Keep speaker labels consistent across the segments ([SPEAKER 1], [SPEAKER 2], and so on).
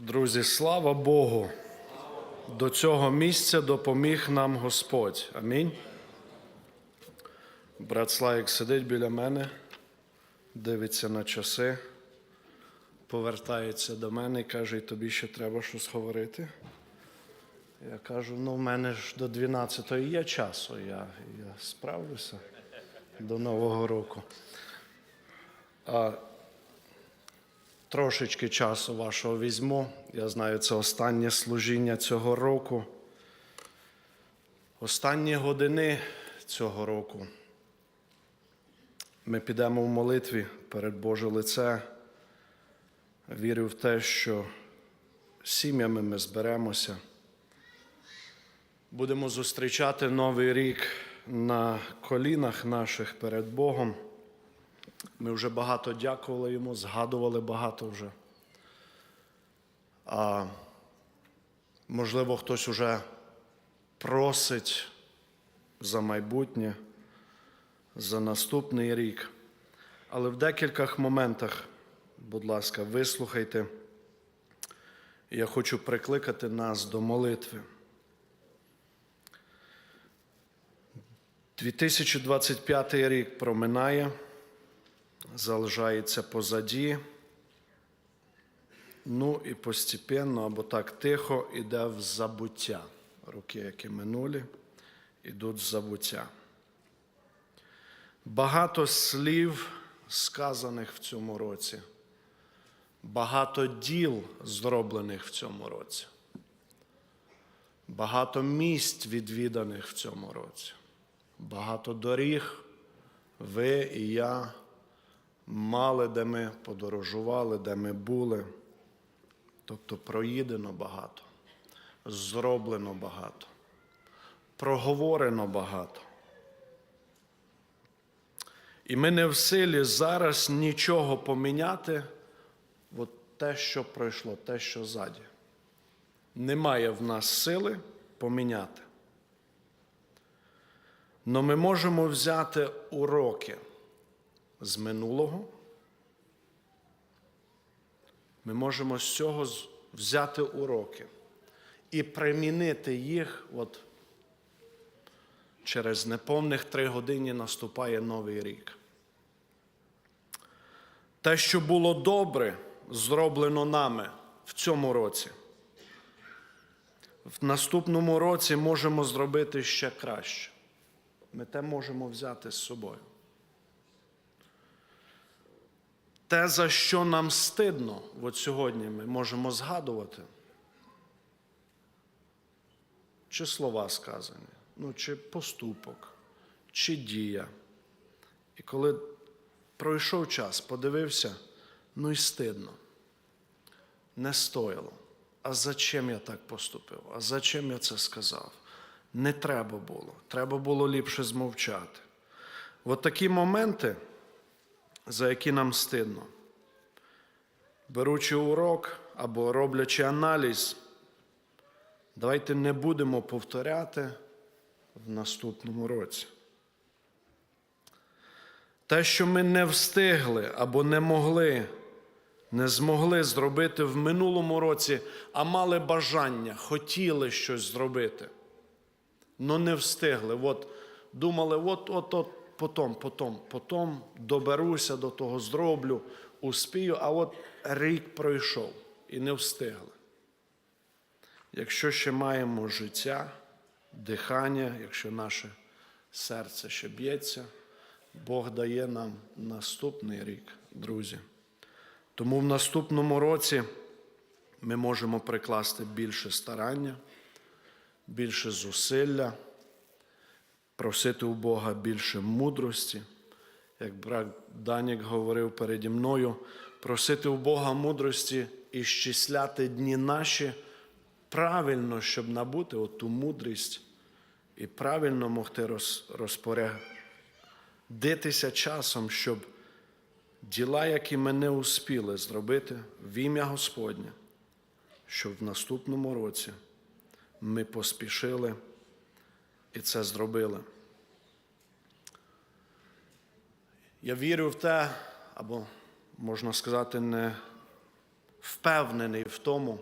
[SPEAKER 1] Друзі, слава Богу! До цього місця допоміг нам Господь. Амінь. Брат Славік сидить біля мене, дивиться на часи, повертається до мене і каже, «І тобі ще треба щось говорити. Я кажу, ну в мене ж до 12-ї є часу, я, я справлюся до Нового року. А Трошечки часу вашого візьму. Я знаю, це останнє служіння цього року. Останні години цього року. Ми підемо в молитві перед Боже лице. Вірю в те, що сім'ями ми зберемося. Будемо зустрічати новий рік на колінах наших перед Богом. Ми вже багато дякували йому, згадували багато вже. А можливо, хтось уже просить за майбутнє, за наступний рік. Але в декількох моментах, будь ласка, вислухайте. Я хочу прикликати нас до молитви. 2025 рік проминає залишається позаді. Ну і постепенно або так тихо іде в забуття. Роки, які минулі, йдуть в забуття. Багато слів сказаних в цьому році, багато діл зроблених в цьому році, багато місць відвіданих в цьому році, багато доріг, ви і я мали, де ми подорожували, де ми були. Тобто проїдено багато, зроблено багато, проговорено багато. І ми не в силі зараз нічого поміняти, от те, що пройшло, те, що ззаді. Немає в нас сили поміняти. Но ми можемо взяти уроки з минулого, ми можемо з цього взяти уроки і примінити їх. От через неповних три години наступає новий рік. Те, що було добре, зроблено нами в цьому році. В наступному році можемо зробити ще краще. Ми те можемо взяти з собою. Те, за що нам стидно, от сьогодні ми можемо згадувати, чи слова сказані, ну, чи поступок, чи дія. І коли пройшов час, подивився, ну і стидно, не стояло. А зачем я так поступив? А зачем я це сказав? Не треба було. Треба було ліпше змовчати. От такі моменти за які нам стидно. Беручи урок або роблячи аналіз, давайте не будемо повторяти в наступному році. Те, що ми не встигли або не могли, не змогли зробити в минулому році, а мали бажання, хотіли щось зробити, але не встигли. От думали, от-от-от потом, потом, потом доберуся до того, зроблю, успію, а от рік пройшов і не встигли. Якщо ще маємо життя, дихання, якщо наше серце ще б'ється, Бог дає нам наступний рік, друзі. Тому в наступному році ми можемо прикласти більше старання, більше зусилля просити у Бога більше мудрості, як брат Данік говорив переді мною, просити у Бога мудрості і щисляти дні наші правильно, щоб набути оту мудрість і правильно могти розпорядитися часом, щоб діла, які ми не успіли зробити в ім'я Господнє, щоб в наступному році ми поспішили і це зробили. Я вірю в те, або, можна сказати, не впевнений в тому,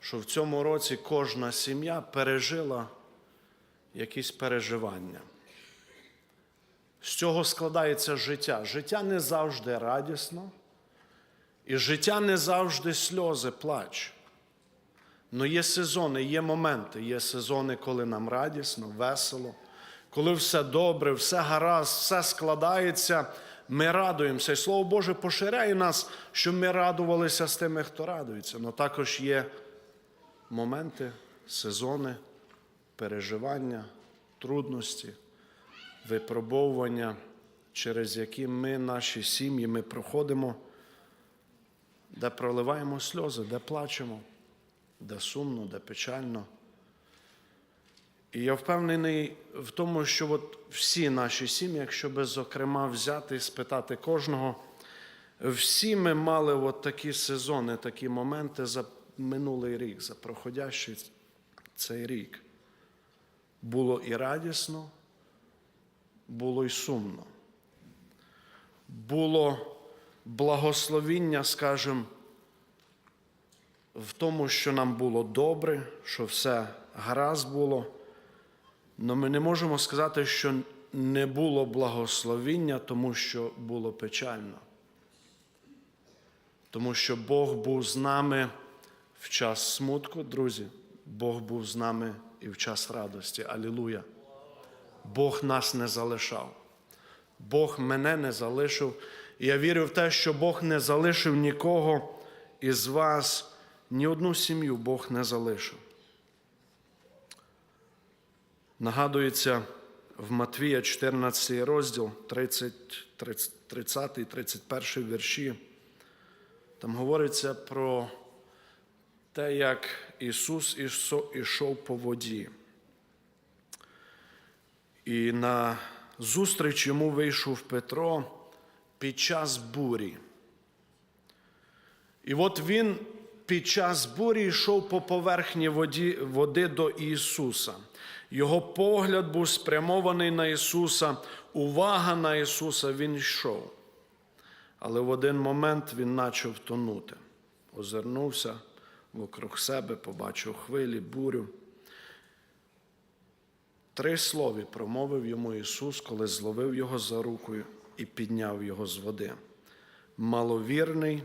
[SPEAKER 1] що в цьому році кожна сім'я пережила якісь переживання. З цього складається життя. Життя не завжди радісно, і життя не завжди сльози, плач. Но є сезони, є моменти, є сезони, коли нам радісно, весело, коли все добре, все гаразд, все складається, ми радуємося. І Слово Боже поширяє нас, що ми радувалися з тими, хто радується. Але також є моменти, сезони, переживання, трудності, випробовування, через які ми, наші сім'ї, ми проходимо, де проливаємо сльози, де плачемо де сумно, де печально. І я впевнений в тому, що от всі наші сім'ї, якщо би, зокрема, взяти і спитати кожного, всі ми мали от такі сезони, такі моменти за минулий рік, за проходящий цей рік. Було і радісно, було і сумно. Було благословіння, скажімо, в тому, що нам було добре, що все гаразд було. Але ми не можемо сказати, що не було благословіння, тому що було печально. Тому що Бог був з нами в час смутку, друзі, Бог був з нами і в час радості. Алілуя. Бог нас не залишав. Бог мене не залишив. І я вірю в те, що Бог не залишив нікого із вас ні одну сім'ю Бог не залишив. Нагадується в Матвія 14 розділ, 30, 30 31 вірші. Там говориться про те, як Ісус ішов по воді. І на зустріч йому вийшов Петро під час бурі. І от він під час бурі йшов по поверхні воді, води до Ісуса. Його погляд був спрямований на Ісуса, увага на Ісуса Він йшов. Але в один момент він почав тонути. Озирнувся вокруг себе, побачив хвилі, бурю. Три слові промовив йому Ісус, коли зловив його за рукою і підняв його з води. Маловірний,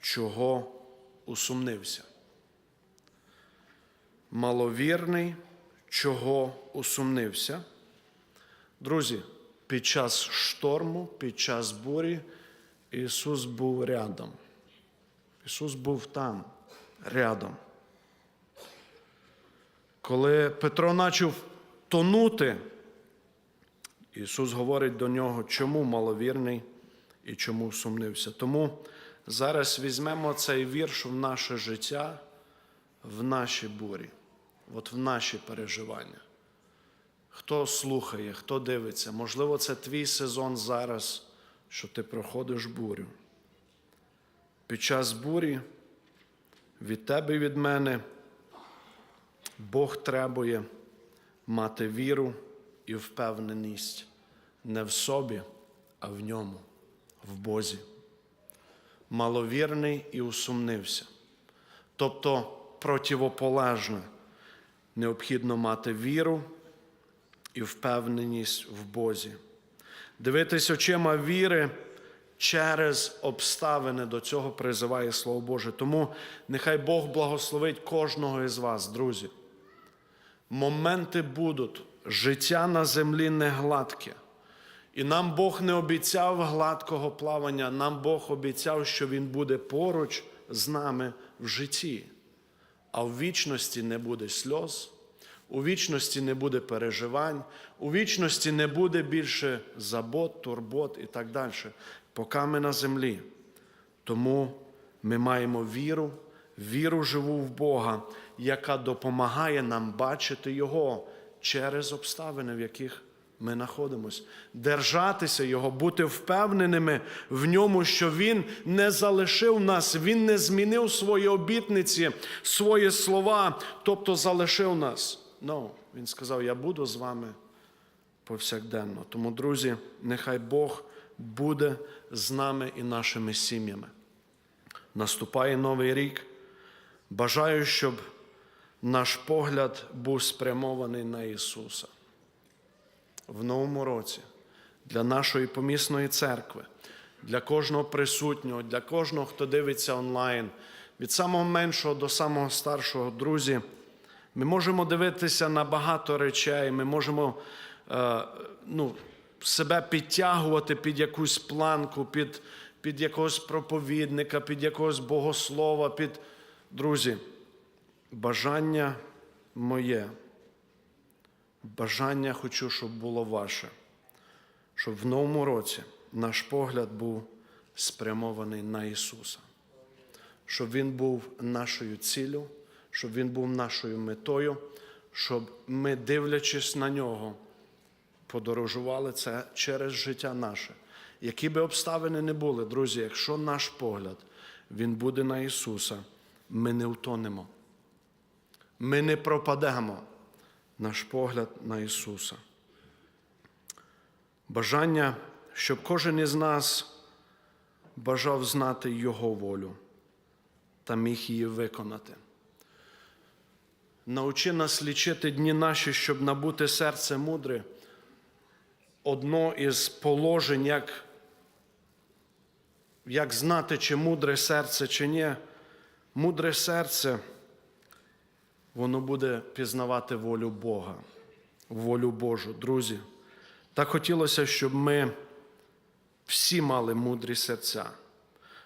[SPEAKER 1] чого усумнився. Маловірний, чого усумнився. Друзі, під час шторму, під час бурі Ісус був рядом. Ісус був там, рядом. Коли Петро почав тонути, Ісус говорить до нього, чому маловірний і чому сумнився. Тому зараз візьмемо цей вірш в наше життя, в наші бурі, от в наші переживання. Хто слухає, хто дивиться, можливо, це твій сезон зараз, що ти проходиш бурю. Під час бурі від тебе і від мене Бог требує мати віру і впевненість не в собі, а в ньому, в Бозі. Маловірний і усумнився. Тобто противополежне, необхідно мати віру і впевненість в Бозі. Дивитись очима віри через обставини до цього призиває Слово Боже. Тому нехай Бог благословить кожного із вас, друзі. Моменти будуть, життя на землі не гладке. І нам Бог не обіцяв гладкого плавання, нам Бог обіцяв, що Він буде поруч з нами в житті. А в вічності не буде сльоз, у вічності не буде переживань, у вічності не буде більше забот, турбот і так далі, поки ми на землі. Тому ми маємо віру, віру живу в Бога, яка допомагає нам бачити Його через обставини, в яких ми знаходимося, держатися Його, бути впевненими в ньому, що Він не залишив нас, Він не змінив свої обітниці, свої слова, тобто залишив нас. No, Він сказав: Я буду з вами повсякденно. Тому, друзі, нехай Бог буде з нами і нашими сім'ями. наступає новий рік. Бажаю, щоб наш погляд був спрямований на Ісуса в новому році для нашої помісної церкви, для кожного присутнього, для кожного, хто дивиться онлайн, від самого меншого до самого старшого, друзі. Ми можемо дивитися на багато речей, ми можемо е, ну, себе підтягувати під якусь планку, під, під якогось проповідника, під якогось богослова, під друзі. Бажання моє, бажання хочу, щоб було ваше, щоб в новому році наш погляд був спрямований на Ісуса, щоб Він був нашою ціллю, щоб Він був нашою метою, щоб ми, дивлячись на нього, подорожували це через життя наше. Які би обставини не були, друзі, якщо наш погляд він буде на Ісуса, ми не втонемо. Ми не пропадемо наш погляд на Ісуса. Бажання, щоб кожен із нас бажав знати Його волю та міг її виконати. Научи нас лічити дні наші, щоб набути серце мудре. Одно із положень, як, як знати, чи мудре серце, чи ні, мудре серце, воно буде пізнавати волю Бога, волю Божу, друзі. Так хотілося, щоб ми всі мали мудрі серця,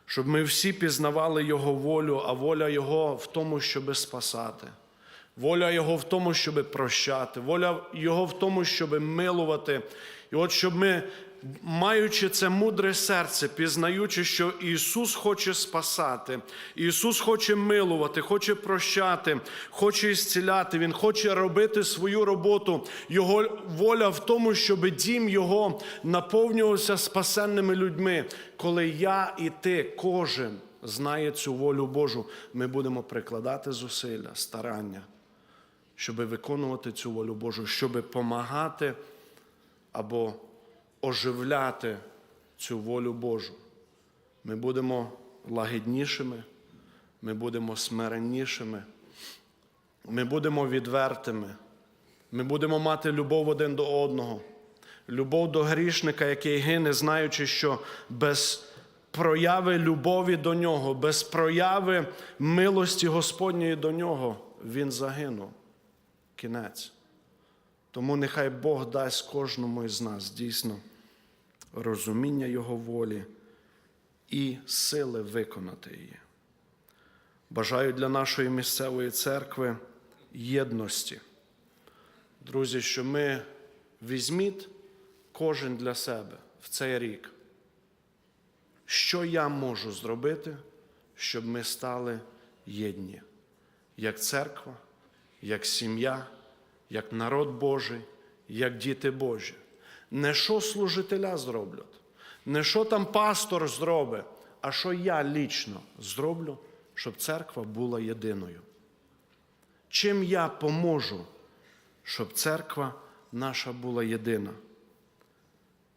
[SPEAKER 1] щоб ми всі пізнавали Його волю, а воля Його в тому, щоб спасати. Воля Його в тому, щоб прощати, воля Його в тому, щоб милувати. І от щоб ми, маючи це мудре серце, пізнаючи, що Ісус хоче спасати, Ісус хоче милувати, хоче прощати, хоче ісціляти, Він хоче робити свою роботу. Його воля в тому, щоб дім Його наповнювався спасенними людьми. Коли я і ти, кожен знає цю волю Божу, ми будемо прикладати зусилля, старання щоб виконувати цю волю Божу, щоб допомагати або оживляти цю волю Божу. Ми будемо лагіднішими, ми будемо смиреннішими, ми будемо відвертими, ми будемо мати любов один до одного, любов до грішника, який гине, знаючи, що без прояви любові до нього, без прояви милості Господньої до нього, він загинув кінець. Тому нехай Бог дасть кожному із нас дійсно розуміння Його волі і сили виконати її. Бажаю для нашої місцевої церкви єдності. Друзі, що ми візьміть кожен для себе в цей рік. Що я можу зробити, щоб ми стали єдні, як церква, як сім'я, як народ Божий, як діти Божі. Не що служителя зроблять, не що там пастор зробить, а що я лічно зроблю, щоб церква була єдиною. Чим я поможу, щоб церква наша була єдина?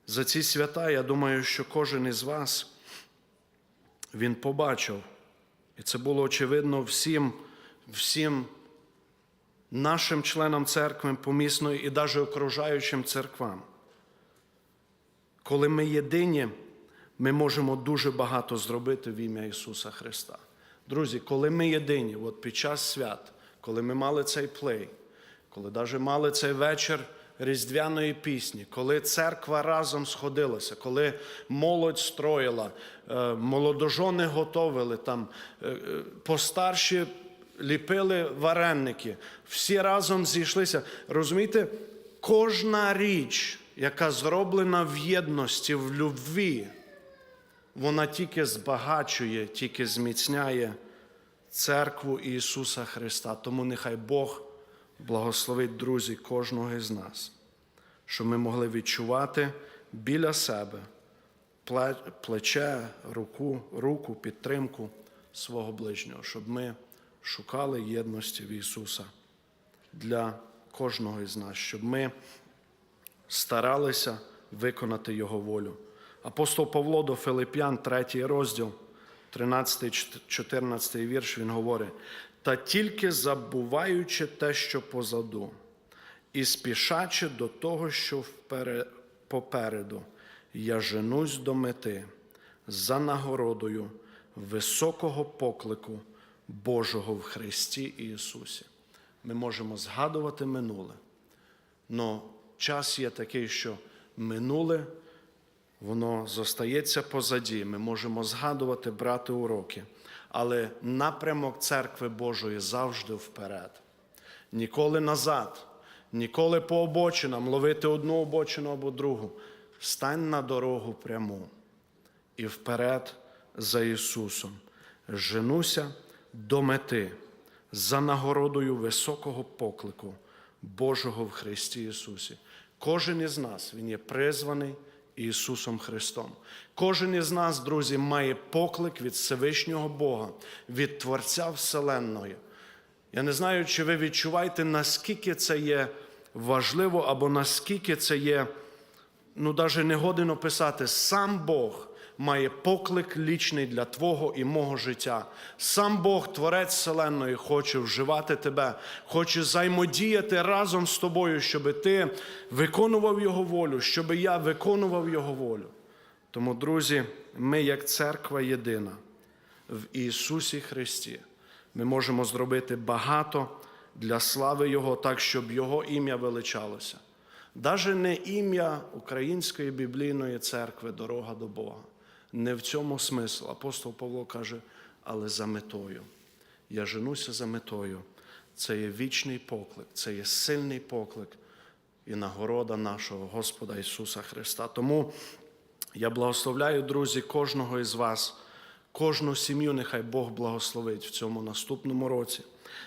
[SPEAKER 1] За ці свята, я думаю, що кожен із вас він побачив, і це було очевидно всім, всім нашим членам церкви помісної і навіть окружаючим церквам. Коли ми єдині, ми можемо дуже багато зробити в ім'я Ісуса Христа. Друзі, коли ми єдині, от під час свят, коли ми мали цей плей, коли навіть мали цей вечір різдвяної пісні, коли церква разом сходилася, коли молодь строїла, е, молодожони готовили, там, е, е, постарші ліпили вареники, всі разом зійшлися. Розумієте, кожна річ, яка зроблена в єдності, в любві, вона тільки збагачує, тільки зміцняє церкву Ісуса Христа. Тому нехай Бог благословить друзі кожного із нас, щоб ми могли відчувати біля себе плече, руку, руку, підтримку свого ближнього, щоб ми шукали єдності в Ісуса для кожного із нас, щоб ми старалися виконати Його волю. Апостол Павло до Филип'ян, третій розділ, 13-14 вірш, він говорить: та тільки забуваючи те, що позаду, і спішачи до того, що попереду, я женусь до мети за нагородою високого поклику Божого в Христі Ісусі. Ми можемо згадувати минуле, але час є такий, що минуле воно зостається позаді. Ми можемо згадувати, брати уроки, але напрямок церкви Божої завжди вперед. Ніколи назад, ніколи по обочинам ловити одну обочину або другу. Стань на дорогу пряму і вперед за Ісусом. Женуся до мети за нагородою високого поклику Божого в Христі Ісусі. Кожен із нас Він є призваний Ісусом Христом. Кожен із нас, друзі, має поклик від Всевишнього Бога, від Творця Вселенної. Я не знаю, чи ви відчуваєте, наскільки це є важливо, або наскільки це є, ну, навіть не годин описати. Сам Бог має поклик лічний для Твого і мого життя. Сам Бог, Творець Вселенної, хоче вживати тебе, хоче взаємодіяти разом з тобою, щоб ти виконував Його волю, щоб я виконував Його волю. Тому, друзі, ми, як церква єдина в Ісусі Христі, ми можемо зробити багато для слави Його, так, щоб Його ім'я величалося. Даже не ім'я Української біблійної церкви, дорога до Бога. Не в цьому смисл. Апостол Павло каже, але за метою. Я женуся за метою. Це є вічний поклик, це є сильний поклик і нагорода нашого Господа Ісуса Христа. Тому я благословляю, друзі, кожного із вас, кожну сім'ю, нехай Бог благословить в цьому наступному році.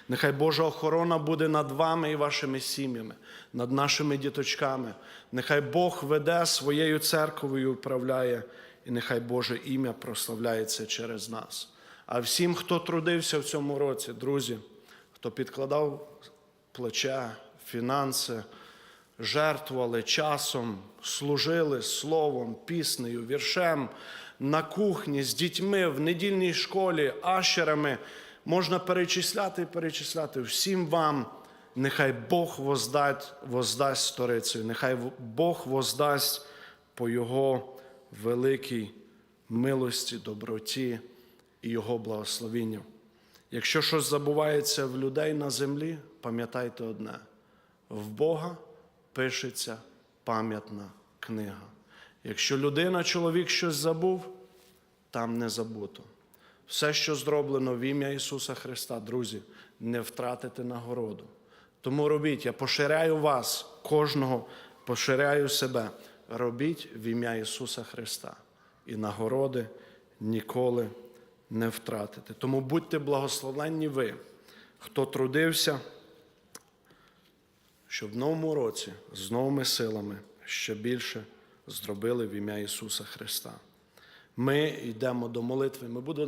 [SPEAKER 1] Нехай Божа охорона буде над вами і вашими сім'ями, над нашими діточками. Нехай Бог веде своєю церквою управляє, і нехай Боже ім'я прославляється через нас. А всім, хто трудився в цьому році, друзі, хто підкладав плече, фінанси, жертвували часом, служили словом, піснею, віршем на кухні з дітьми в недільній школі, ашерами. Можна перечисляти і перечисляти всім вам. Нехай Бог воздасть, воздасть сторицею, нехай Бог воздасть по Його великій милості, доброті і Його благословінню. Якщо щось забувається в людей на землі, пам'ятайте одне: в Бога пишеться пам'ятна книга. Якщо людина, чоловік щось забув, там не забуто. Все, що зроблено в ім'я Ісуса Христа, друзі, не втратите нагороду. Тому робіть, я поширяю вас, кожного поширяю себе. Робіть в ім'я Ісуса Христа. І нагороди ніколи не втратите. Тому будьте благословенні ви, хто трудився, щоб в новому році з новими силами ще більше зробили в ім'я Ісуса Христа. Ми йдемо до молитви. Ми будемо